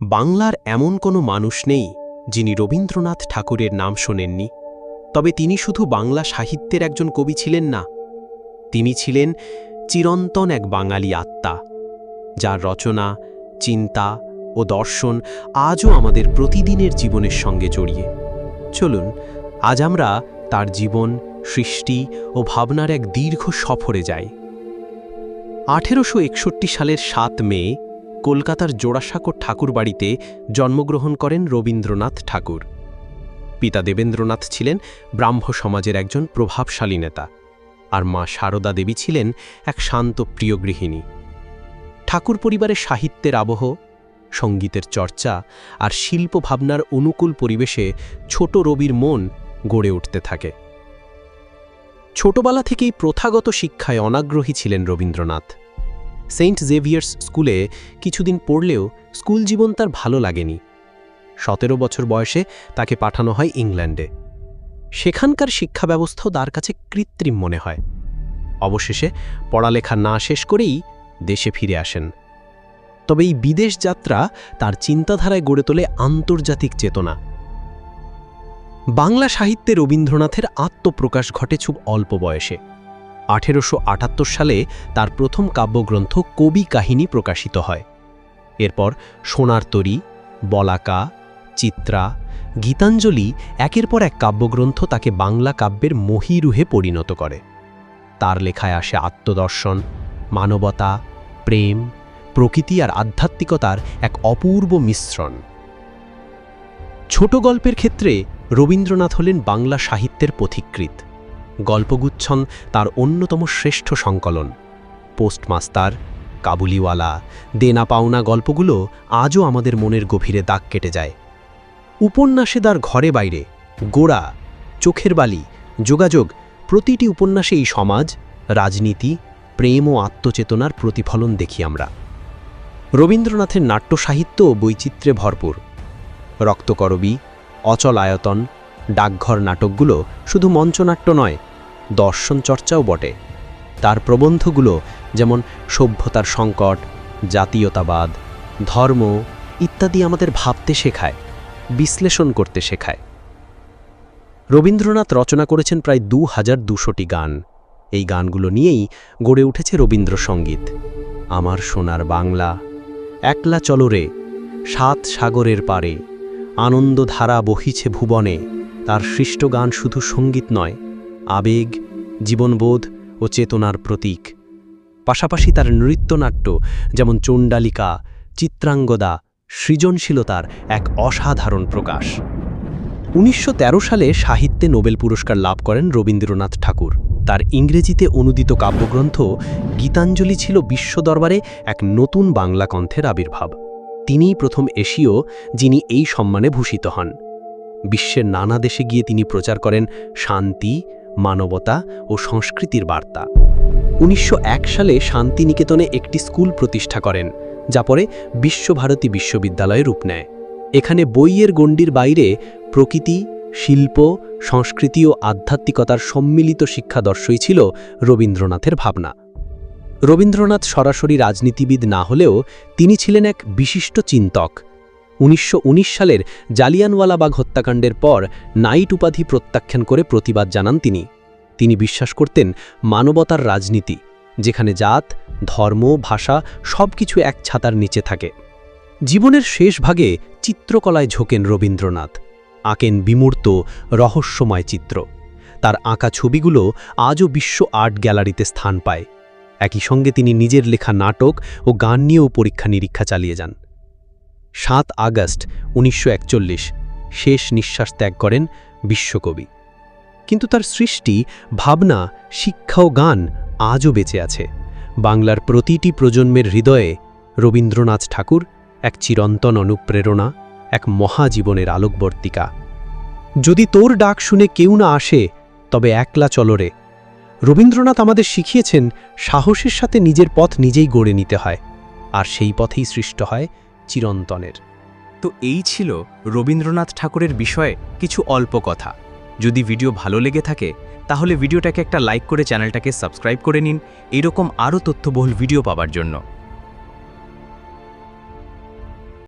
বাংলার এমন কোনো মানুষ নেই যিনি রবীন্দ্রনাথ ঠাকুরের নাম শোনেননি। তবে তিনি শুধু বাংলা সাহিত্যের একজন কবি ছিলেন না। তিনি ছিলেন চিরন্তন এক বাঙালি আত্মা, যার রচনা, চিন্তা ও দর্শন আজও আমাদের প্রতিদিনের জীবনের সঙ্গে জড়িয়ে। চলুন, আজ আমরা তার জীবন, সৃষ্টি ও ভাবনার এক দীর্ঘ সফরে যাই। আঠেরোশো একষট্টি সালের সাত মে কলকাতার জোড়াসাঁকো ঠাকুর বাড়িতে জন্মগ্রহণ করেন রবীন্দ্রনাথ ঠাকুর। পিতা দেবেন্দ্রনাথ ছিলেন ব্রাহ্ম সমাজের একজন প্রভাবশালী নেতা আর মা সারদা দেবী ছিলেন এক শান্ত প্রিয় গৃহিণী। ঠাকুর পরিবারের সাহিত্যের আবহ, সঙ্গীতের চর্চা আর শিল্প ভাবনার অনুকূল পরিবেশে ছোট রবির মন গড়ে উঠতে থাকে। ছোটবেলা থেকেই প্রথাগত শিক্ষায় অনাগ্রহী ছিলেন রবীন্দ্রনাথ। সেন্ট জেভিয়ার্স স্কুলে কিছুদিন পড়লেও স্কুল জীবন তার ভালো লাগেনি। সতেরো বছর বয়সে তাকে পাঠানো হয় ইংল্যান্ডে। সেখানকার শিক্ষা ব্যবস্থাও তার কাছে কৃত্রিম মনে হয়। অবশেষে পড়ালেখা না শেষ করেই দেশে ফিরে আসেন। তবে এই বিদেশ যাত্রা তার চিন্তাধারায় গড়ে তোলে আন্তর্জাতিক চেতনা। বাংলা সাহিত্যে রবীন্দ্রনাথের আত্মপ্রকাশ ঘটে খুব অল্প বয়সে। আঠেরোশো আটাত্তর সালে তার প্রথম কাব্যগ্রন্থ কবি কাহিনী প্রকাশিত হয়। এরপর সোনার তরী, বলাকা, চিত্রা, গীতাঞ্জলি একের পর এক কাব্যগ্রন্থ তাকে বাংলা কাব্যের মহিরুহে পরিণত করে। তার লেখায় আসে আত্মদর্শন, মানবতা, প্রেম, প্রকৃতি আর আধ্যাত্মিকতার এক অপূর্ব মিশ্রণ। ছোট গল্পের ক্ষেত্রে রবীন্দ্রনাথ হলেন বাংলা সাহিত্যের পথিকৃত গল্পগুচ্ছন তার অন্যতম শ্রেষ্ঠ সংকলন। পোস্টমাস্টার, কাবুলিওয়ালা দেনা পাওনা গল্পগুলো আজও আমাদের মনের গভীরে দাগ কেটে যায়। উপন্যাসে তার ঘরে বাইরে, গোড়া, চোখের বালি, যোগাযোগ, প্রতিটি উপন্যাসে এই সমাজ, রাজনীতি, প্রেম ও আত্মচেতনার প্রতিফলন দেখি আমরা। রবীন্দ্রনাথের নাট্য সাহিত্য বৈচিত্র্যে ভরপুর। রক্তকরবী অচল আয়তন ডাকঘর নাটকগুলো শুধু মঞ্চনাট্য নয় দর্শন চর্চাও বটে। তার প্রবন্ধগুলো যেমন সভ্যতার সংকট, জাতীয়তাবাদ, ধর্ম ইত্যাদি আমাদের ভাবতে শেখায়, বিশ্লেষণ করতে শেখায়। রবীন্দ্রনাথ রচনা করেছেন প্রায় দু হাজার দুশোটি গান। এই গানগুলো নিয়েই গড়ে উঠেছে রবীন্দ্রসঙ্গীত। আমার সোনার বাংলা, একলা চলরে সাত সাগরের পারে, আনন্দধারা বহিছে ভুবনে, তার সৃষ্ট গান শুধু সংগীত নয় আবেগ, জীবনবোধ ও চেতনার প্রতীক। পাশাপাশি তার নৃত্যনাট্য যেমন চণ্ডালিকা, চিত্রাঙ্গদা সৃজনশীলতার এক অসাধারণ প্রকাশ। উনিশশো তেরো সালে সাহিত্যে নোবেল পুরস্কার লাভ করেন রবীন্দ্রনাথ ঠাকুর। তার ইংরেজিতে অনুদিত কাব্যগ্রন্থ গীতাঞ্জলি ছিল বিশ্ব দরবারে এক নতুন বাংলা কণ্ঠের আবির্ভাব। তিনিই প্রথম এশীয় যিনি এই সম্মানে ভূষিত হন। বিশ্বের নানা দেশে গিয়ে তিনি প্রচার করেন শান্তি, মানবতা ও সংস্কৃতির বার্তা। উনিশশো এক সালে শান্তিনিকেতনে একটি স্কুল প্রতিষ্ঠা করেন, যা পরে বিশ্বভারতী বিশ্ববিদ্যালয়ে রূপ নেয়। এখানে বইয়ের গণ্ডির বাইরে প্রকৃতি, শিল্প, সংস্কৃতি ও আধ্যাত্মিকতার সম্মিলিত শিক্ষাদর্শই ছিল রবীন্দ্রনাথের ভাবনা। রবীন্দ্রনাথ সরাসরি রাজনীতিবিদ না হলেও তিনি ছিলেন এক বিশিষ্ট চিন্তক। উনিশশো উনিশ সালের জালিয়ানওয়ালাবাগ হত্যাকাণ্ডের পর নাইট উপাধি প্রত্যাখ্যান করে প্রতিবাদ জানান তিনি। তিনি বিশ্বাস করতেন মানবতার রাজনীতি, যেখানে জাত, ধর্ম, ভাষা সব কিছু এক ছাতার নিচে থাকে। জীবনের শেষ ভাগে চিত্রকলায় ঝোঁকেন রবীন্দ্রনাথ। আঁকেন বিমূর্ত, রহস্যময় চিত্র। তার আঁকা ছবিগুলো আজও বিশ্ব আর্ট গ্যালারিতে স্থান পায়। একই সঙ্গে তিনি নিজের লেখা নাটক ও গান নিয়েও পরীক্ষা নিরীক্ষা চালিয়ে যান। সাত আগস্ট উনিশশো একচল্লিশ। শেষ নিঃশ্বাস ত্যাগ করেন বিশ্বকবি। কিন্তু তার সৃষ্টি, ভাবনা, শিক্ষা ও গান আজও বেঁচে আছে। বাংলার প্রতিটি প্রজন্মের হৃদয়ে রবীন্দ্রনাথ ঠাকুর এক চিরন্তন অনুপ্রেরণা, এক মহাজীবনের আলোকবর্তিকা। যদি তোর ডাক শুনে কেউ না আসে, তবে একলা চলরে রবীন্দ্রনাথ আমাদের শিখিয়েছেন, সাহসের সাথে নিজের পথ নিজেই গড়ে নিতে হয়। আর সেই পথেই সৃষ্ট হয় চিরন্তনের। তো এই ছিল রবীন্দ্রনাথ ঠাকুরের বিষয়ে কিছু অল্প কথা। যদি ভিডিও ভালো লেগে থাকে, তাহলে ভিডিওটাকে একটা লাইক করে চ্যানেলটাকে সাবস্ক্রাইব করে নিন। এরকম আরও তথ্যবহুল ভিডিও পাবার জন্য।